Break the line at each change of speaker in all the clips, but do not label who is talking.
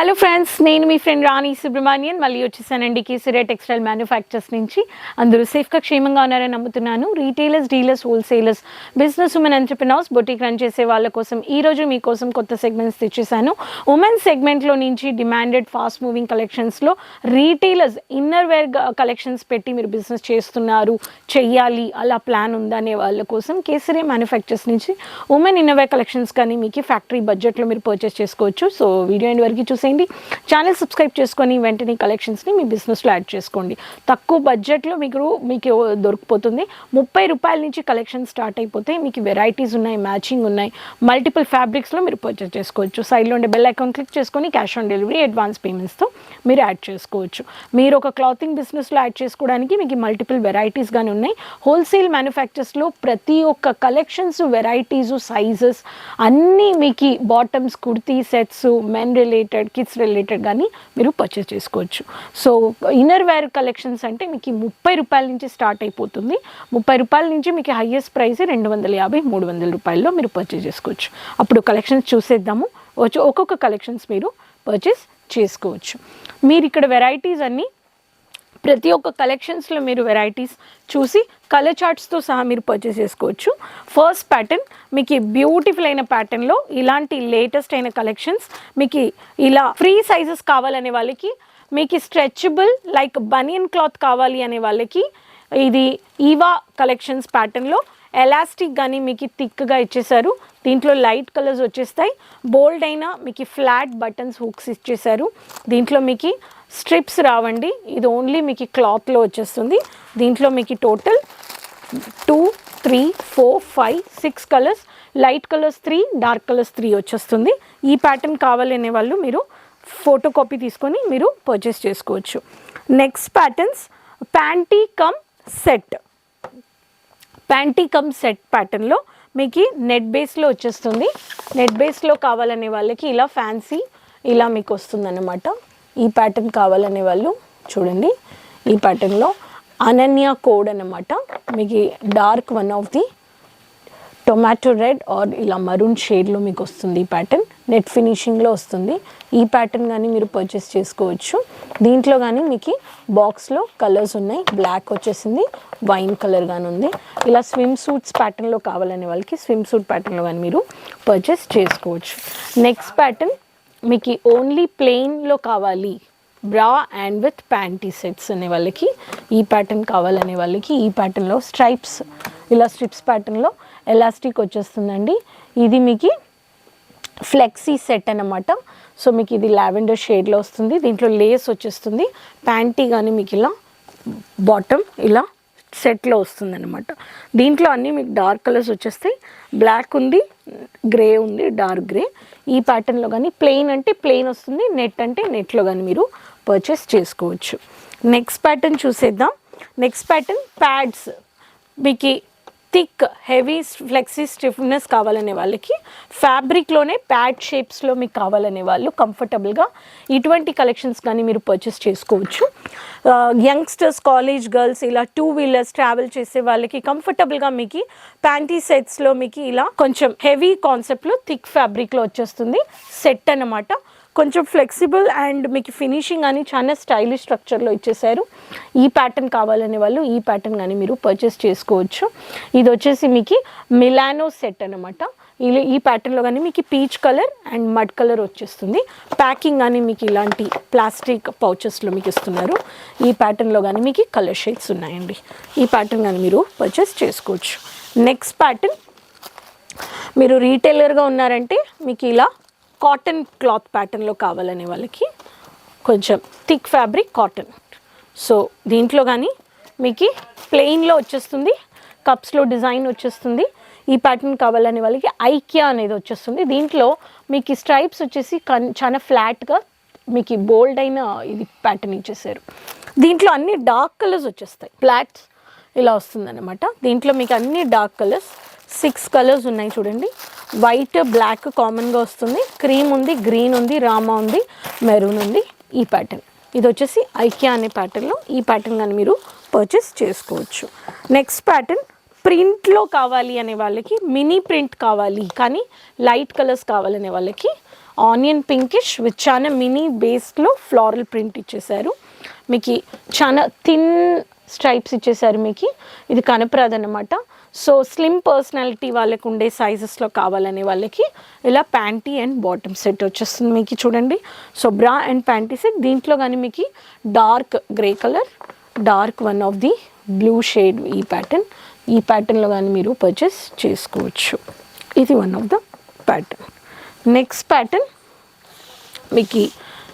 Hello friends నేను మీ friend రాణి సుబ్రహ్మణ్యన్. మళ్ళీ వచ్చేసానండి కేసరియా టెక్స్టైల్ మ్యానుఫ్యాక్చర్స్ నుంచి. అందరూ సేఫ్గా క్షేమంగా ఉన్నారని నమ్ముతున్నాను. Retailers dealers wholesalers business women entrepreneurs boutique run చేసే వాళ్ళ కోసం ఈ రోజు మీకోసం కొత్త సెగ్మెంట్స్ తెచ్చేసాను. ఉమెన్ సెగ్మెంట్లో నుంచి డిమాండెడ్ ఫాస్ట్ మూవింగ్ కలెక్షన్స్లో రీటైలర్స్ ఇన్నర్ వేర్ కలెక్షన్స్ పెట్టి మీరు బిజినెస్ చేస్తున్నారు చెయ్యాలి అలా ప్లాన్ ఉందనే వాళ్ళ కోసం కేసరియా మ్యానుఫ్యాక్చర్స్ నుంచి ఉమెన్ ఇన్నర్వేర్ కలెక్షన్స్ కానీ మీకు ఫ్యాక్టరీ బడ్జెట్లో మీరు పర్చేస్ చేసుకోవచ్చు. సో వీడియో ఎండ్ వరకు చూసేయండి ఛానల్ సబ్స్క్రైబ్ చేసుకొని వెంటనే కలెక్షన్స్ని మీ బిజినెస్లో యాడ్ చేసుకోండి. తక్కువ బడ్జెట్లో మీకు మీకు దొరికిపోతుంది. ముప్పై రూపాయల నుంచి కలెక్షన్ స్టార్ట్ అయిపోతే మీకు వెరైటీస్ ఉన్నాయి మ్యాచింగ్ ఉన్నాయి. మల్టిపుల్ ఫ్యాబ్రిక్స్లో మీరు పర్చేస్ చేసుకోవచ్చు. సైడ్లో ఉండే బెల్ అకౌంట్ క్లిక్ చేసుకొని క్యాష్ ఆన్ డెలివరీ అడ్వాన్స్ పేమెంట్స్తో మీరు యాడ్ చేసుకోవచ్చు. మీరు ఒక క్లాతింగ్ బిజినెస్లో యాడ్ చేసుకోవడానికి మీకు మల్టిపుల్ వెరైటీస్ కానీ ఉన్నాయి. హోల్సేల్ మ్యానుఫ్యాక్చర్స్లో ప్రతి ఒక్క కలెక్షన్స్ వెరైటీస్ సైజెస్ అన్నీ మీకు bottoms kurti sets men related kids related కానీ మీరు పర్చేస్ చేసుకోవచ్చు. సో ఇన్నర్ వేర్ కలెక్షన్స్ అంటే మీకు ముప్పై రూపాయల నుంచి స్టార్ట్ అయిపోతుంది. ముప్పై రూపాయల నుంచి మీకు హయ్యెస్ట్ ప్రైస్ రెండు వందల యాభై మూడు వందల రూపాయల్లో మీరు పర్చేస్ చేసుకోవచ్చు. అప్పుడు కలెక్షన్స్ చూసేద్దాము. వచ్చి ఒక్కొక్క కలెక్షన్స్ మీరు పర్చేస్ చేసుకోవచ్చు. మీరు ఇక్కడ వెరైటీస్ అన్నీ ప్రతి ఒక్క కలెక్షన్స్లో మీరు వెరైటీస్ చూసి కలర్ చార్ట్స్తో సహా మీరు పర్చేస్ చేసుకోవచ్చు. ఫస్ట్ ప్యాటర్న్ మీకు బ్యూటిఫుల్ అయిన ప్యాటర్న్లో ఇలాంటి లేటెస్ట్ అయిన కలెక్షన్స్ మీకు ఇలా ఫ్రీ సైజెస్ కావాలనే వాళ్ళకి మీకు స్ట్రెచబుల్ లైక్ బనియన్ క్లాత్ కావాలి అనే వాళ్ళకి ఇది ఈవా కలెక్షన్స్ ప్యాటర్న్లో ఎలాస్టిక్ కానీ మీకు థిక్గా ఇచ్చేసారు దీంట్లో లైట్ కలర్స్ వచ్చేస్తాయి. బోల్డ్ అయినా మీకు ఫ్లాట్ బటన్స్ హుక్స్ ఇచ్చేసారు దీంట్లో మీకు స్ట్రిప్స్ రావండి. ఇది ఓన్లీ మీకు క్లాత్లో వచ్చేస్తుంది. దీంట్లో మీకు total two three four five six colours light colours three dark colours three వచ్చేస్తుంది. ఈ ప్యాటర్న్ కావాలనే వాళ్ళు మీరు ఫోటో కాపీ తీసుకొని మీరు పర్చేస్ చేసుకోవచ్చు. Next patterns panty come set panty come set ప్యాటర్న్లో మీకు నెట్ బేస్లో వచ్చేస్తుంది. నెట్ బేస్లో కావాలనే వాళ్ళకి ఇలా ఫ్యాన్సీ ఇలా మీకు వస్తుందన్నమాట. ఈ ప్యాటర్న్ కావాలనే వాళ్ళు చూడండి. ఈ ప్యాటర్న్లో అనన్య కోడ్ అన్నమాట. మీకు dark one of the tomato red or ఇలా మరూన్ షేడ్లో మీకు వస్తుంది ఈ ప్యాటర్న్ నెట్ ఫినిషింగ్లో వస్తుంది. ఈ ప్యాటర్న్ కానీ మీరు పర్చేస్ చేసుకోవచ్చు. దీంట్లో కానీ మీకు బాక్స్లో కలర్స్ ఉన్నాయి. బ్లాక్ వచ్చేసింది. వైన్ కలర్ కానీ ఉంది. ఇలా స్విమ్ సూట్స్ ప్యాటర్న్లో కావాలనే వాళ్ళకి స్విమ్ సూట్ ప్యాటర్న్లో కానీ మీరు పర్చేస్ చేసుకోవచ్చు. నెక్స్ట్ ప్యాటర్న్ మీకు ఓన్లీ ప్లెయిన్లో కావాలి. Bra and with panty sets అనే వాళ్ళకి ఈ ప్యాటర్న్ కావాలనే వాళ్ళకి ఈ ప్యాటర్న్లో స్ట్రైప్స్ ఇలా స్ట్రిప్స్ ప్యాటర్న్లో ఎలాస్టిక్ వచ్చేస్తుందండి. ఇది మీకు ఫ్లెక్సీ సెట్ అన్నమాట. సో మీకు ఇది లావెండర్ షేడ్లో వస్తుంది. దీంట్లో లేస్ వచ్చేస్తుంది. ప్యాంటీ కానీ మీకు ఇలా బాటమ్ ఇలా సెట్లో వస్తుంది అనమాట దీంట్లో అన్నీ మీకు డార్క్ కలర్స్ వచ్చేస్తాయి. బ్లాక్ ఉంది గ్రే ఉంది డార్క్ గ్రే. ఈ ప్యాటర్న్లో కానీ ప్లెయిన్ అంటే ప్లెయిన్ వస్తుంది నెట్ అంటే నెట్లో కానీ మీరు పర్చేస్ చేసుకోవచ్చు. నెక్స్ట్ ప్యాటర్న్ చూసేద్దాం. Next pattern pads. మీకు థిక్ హెవీ ఫ్లెక్సీ స్టిఫ్నెస్ కావాలనే వాళ్ళకి ఫ్యాబ్రిక్లోనే ప్యాడ్ షేప్స్లో మీకు కావాలనే వాళ్ళు కంఫర్టబుల్గా ఇటువంటి కలెక్షన్స్ కానీ మీరు పర్చేస్ చేసుకోవచ్చు. యంగ్స్టర్స్ కాలేజ్ గర్ల్స్ ఇలా టూ వీలర్స్ ట్రావెల్ చేసే వాళ్ళకి కంఫర్టబుల్గా మీకు ప్యాంటీ సెట్స్లో మీకు ఇలా కొంచెం హెవీ కాన్సెప్ట్లో థిక్ ఫ్యాబ్రిక్లో వచ్చేస్తుంది. సెట్ అన్నమాట. కొంచెం ఫ్లెక్సిబుల్ అండ్ మీకు ఫినిషింగ్ అని చాలా స్టైలిష్ స్ట్రక్చర్లో ఇచ్చేసారు. ఈ ప్యాటర్న్ కావాలనే వాళ్ళు ఈ ప్యాటర్న్ కానీ మీరు పర్చేస్ చేసుకోవచ్చు. ఇది వచ్చేసి మీకు మిలానో సెట్ అనమాట ఇలా ఈ ప్యాటర్న్లో కానీ మీకు peach colour and mud colour వచ్చేస్తుంది. ప్యాకింగ్ కానీ మీకు ఇలాంటి ప్లాస్టిక్ పౌచెస్లో మీకు ఇస్తున్నారు. ఈ ప్యాటర్న్లో కానీ మీకు కలర్ షేడ్స్ ఉన్నాయండి. ఈ ప్యాటర్న్ కానీ మీరు పర్చేస్ చేసుకోవచ్చు. నెక్స్ట్ ప్యాటర్న్ మీరు రీటైలర్గా ఉన్నారంటే మీకు ఇలా కాటన్ క్లాత్ ప్యాటర్న్లో కావాలనే వాళ్ళకి కొంచెం థిక్ ఫ్యాబ్రిక్ కాటన్. సో దీంట్లో కానీ మీకు ప్లెయిన్లో వచ్చేస్తుంది కప్స్లో డిజైన్ వచ్చేస్తుంది ఈ ప్యాటర్న్ కావాలనే వాళ్ళకి ఐక్యా అనేది వచ్చేస్తుంది. దీంట్లో మీకు స్ట్రైప్స్ వచ్చేసి కన్ చాలా ఫ్లాట్గా మీకు బోల్డ్ అయిన ఇది ప్యాటర్న్ ఇచ్చేసారు. దీంట్లో అన్ని డార్క్ కలర్స్ వచ్చేస్తాయి. ఫ్లాట్స్ ఇలా వస్తుందన్నమాట. దీంట్లో మీకు అన్ని డార్క్ కలర్స్ సిక్స్ కలర్స్ ఉన్నాయి చూడండి. వైట్ బ్లాక్ కామన్గా వస్తుంది. క్రీమ్ ఉంది గ్రీన్ ఉంది రామా ఉంది మెరూన్ ఉంది ఈ ప్యాటర్న్. ఇది వచ్చేసి ఐక్యా అనే ప్యాటర్న్లో ఈ ప్యాటర్న్ కానీ మీరు పర్చేస్ చేసుకోవచ్చు. నెక్స్ట్ ప్యాటర్న్ ప్రింట్లో కావాలి అనే వాళ్ళకి మినీ ప్రింట్ కావాలి కానీ లైట్ కలర్స్ కావాలనే వాళ్ళకి ఆనియన్ పింకిష్ విత్ చాలా మినీ బేస్లో ఫ్లారల్ ప్రింట్ ఇచ్చేసారు మీకు చాలా థిన్ స్ట్రైప్స్ ఇచ్చేసారు మీకు. ఇది కనపరాదు అనమాట సో స్లిమ్ పర్సనాలిటీ వాళ్ళకి ఉండే సైజెస్లో కావాలనే వాళ్ళకి ఇలా ప్యాంటీ అండ్ బాటమ్ సెట్ వచ్చేస్తుంది మీకు చూడండి. సో బ్రా అండ్ ప్యాంటీ సెట్. దీంట్లో కానీ మీకు dark grey colour dark one of the blue shade ఈ ప్యాటర్న్. ఈ ప్యాటర్న్లో కానీ మీరు పర్చేస్ చేసుకోవచ్చు. ఇది one of the pattern. Next pattern మీకు ఈ-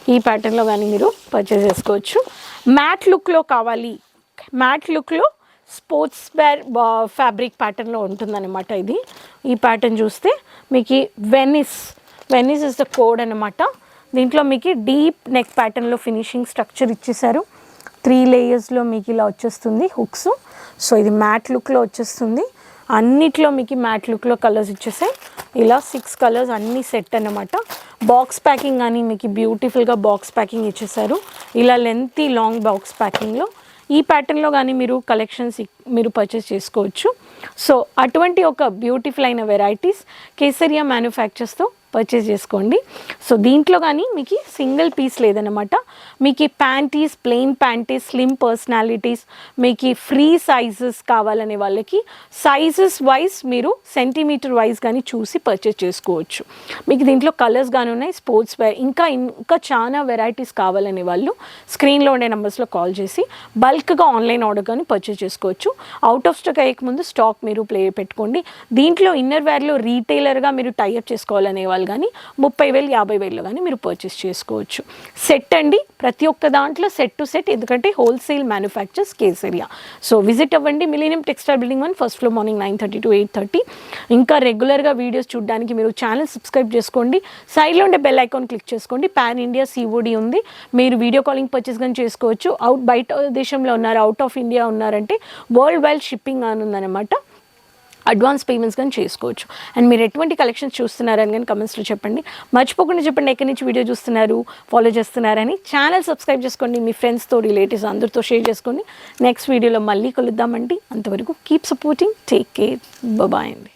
ఈ ప్యాటర్న్లో కానీ మీరు పర్చేస్ చేసుకోవచ్చు. మ్యాట్ లుక్లో కావాలి మ్యాట్ లుక్లో స్పోర్ట్స్ వేర్ ఫ్యాబ్రిక్ ప్యాటర్న్లో ఉంటుందన్నమాట ఇది. ఈ ప్యాటర్న్ చూస్తే మీకు Venice Venice is the code అనమాట దీంట్లో మీకు డీప్ నెక్ ప్యాటర్న్లో ఫినిషింగ్ స్ట్రక్చర్ ఇచ్చేసారు త్రీ లేయర్స్లో మీకు ఇలా వచ్చేస్తుంది హుక్స్. సో ఇది మ్యాట్ లుక్లో వచ్చేస్తుంది. అన్నిట్లో మీకు మ్యాట్ లుక్లో కలర్స్ ఇచ్చేసాయి. ఇలా సిక్స్ కలర్స్ అన్ని సెట్ అన్నమాట. బాక్స్ ప్యాకింగ్ కానీ మీకు బ్యూటిఫుల్గా బాక్స్ ప్యాకింగ్ ఇచ్చేసారు ఇలా లెంతీ లాంగ్ బాక్స్ ప్యాకింగ్లో ఈ ప్యాటర్న్లో కానీ మీరు కలెక్షన్స్ మీరు పర్చేస్ చేసుకోవచ్చు. సో అటువంటి ఒక బ్యూటిఫుల్ అయిన వెరైటీస్ కేసరియా మ్యానుఫ్యాక్చర్స్తో పర్చేస్ చేసుకోండి. సో దీంట్లో కానీ మీకు సింగిల్ పీస్ లేదనమాట మీకు panties plain panties slim personalities మీకు ఫ్రీ సైజెస్ కావాలనే వాళ్ళకి సైజెస్ వైజ్ మీరు సెంటీమీటర్ వైజ్ కానీ చూసి పర్చేస్ చేసుకోవచ్చు. మీకు దీంట్లో కలర్స్ కానీ ఉన్నాయి స్పోర్ట్స్ వేర్ ఇంకా ఇంకా చాలా వెరైటీస్ కావాలనే వాళ్ళు స్క్రీన్లో ఉండే నెంబర్స్లో కాల్ చేసి బల్క్గా ఆన్లైన్ ఆర్డర్ కానీ పర్చేస్ చేసుకోవచ్చు. అవుట్ ఆఫ్ స్టాక్ అయ్యే ముందు స్టాక్ మీరు ప్లే పెట్టుకోండి. దీంట్లో ఇన్నర్ వేర్లో రీటైలర్గా మీరు టైఅప్ చేసుకోవాలనే వాళ్ళు కానీ ముప్పై వేలు యాభై వేలు కానీ మీరు పర్చేస్ చేసుకోవచ్చు. సెట్ అండి. ప్రతి ఒక్క దాంట్లో సెట్ టు సెట్ ఎందుకంటే wholesale manufactures Kesariya so visit అవ్వండి. Millennium textile building one first floor morning nine thirty to eight thirty ఇంకా రెగ్యులర్గా వీడియోస్ చూడడానికి మీరు ఛానల్ సబ్స్క్రైబ్ చేసుకోండి. సైడ్లో ఉండే బెల్ ఐకాన్ క్లిక్ చేసుకోండి. పాన్ ఇండియా సిఓడి ఉంది. మీరు వీడియో కాలింగ్ పర్చేస్ కానీ చేసుకోవచ్చు. అవుట్ బయట దేశంలో ఉన్నారు అవుట్ ఆఫ్ ఇండియా ఉన్నారంటే వరల్డ్ వైడ్ షిప్పింగ్ అని ఉందన్నమాట. అడ్వాన్స్ పేమెంట్స్ కానీ చేసుకోవచ్చు. అండ్ మీరు ఎటువంటి కలెక్షన్స్ చూస్తున్నారని కానీ కమెంట్స్లో చెప్పండి. మర్చిపోకుండా చెప్పండి ఎక్కడి నుంచి వీడియో చూస్తున్నారు ఫాలో చేస్తున్నారని. ఛానల్ సబ్స్క్రైబ్ చేసుకోండి మీ ఫ్రెండ్స్తో రిలేటివ్స్ అందరితో షేర్ చేసుకోండి. నెక్స్ట్ వీడియోలో మళ్ళీ కలుద్దామండి. అంతవరకు keep supporting take care bye అండి.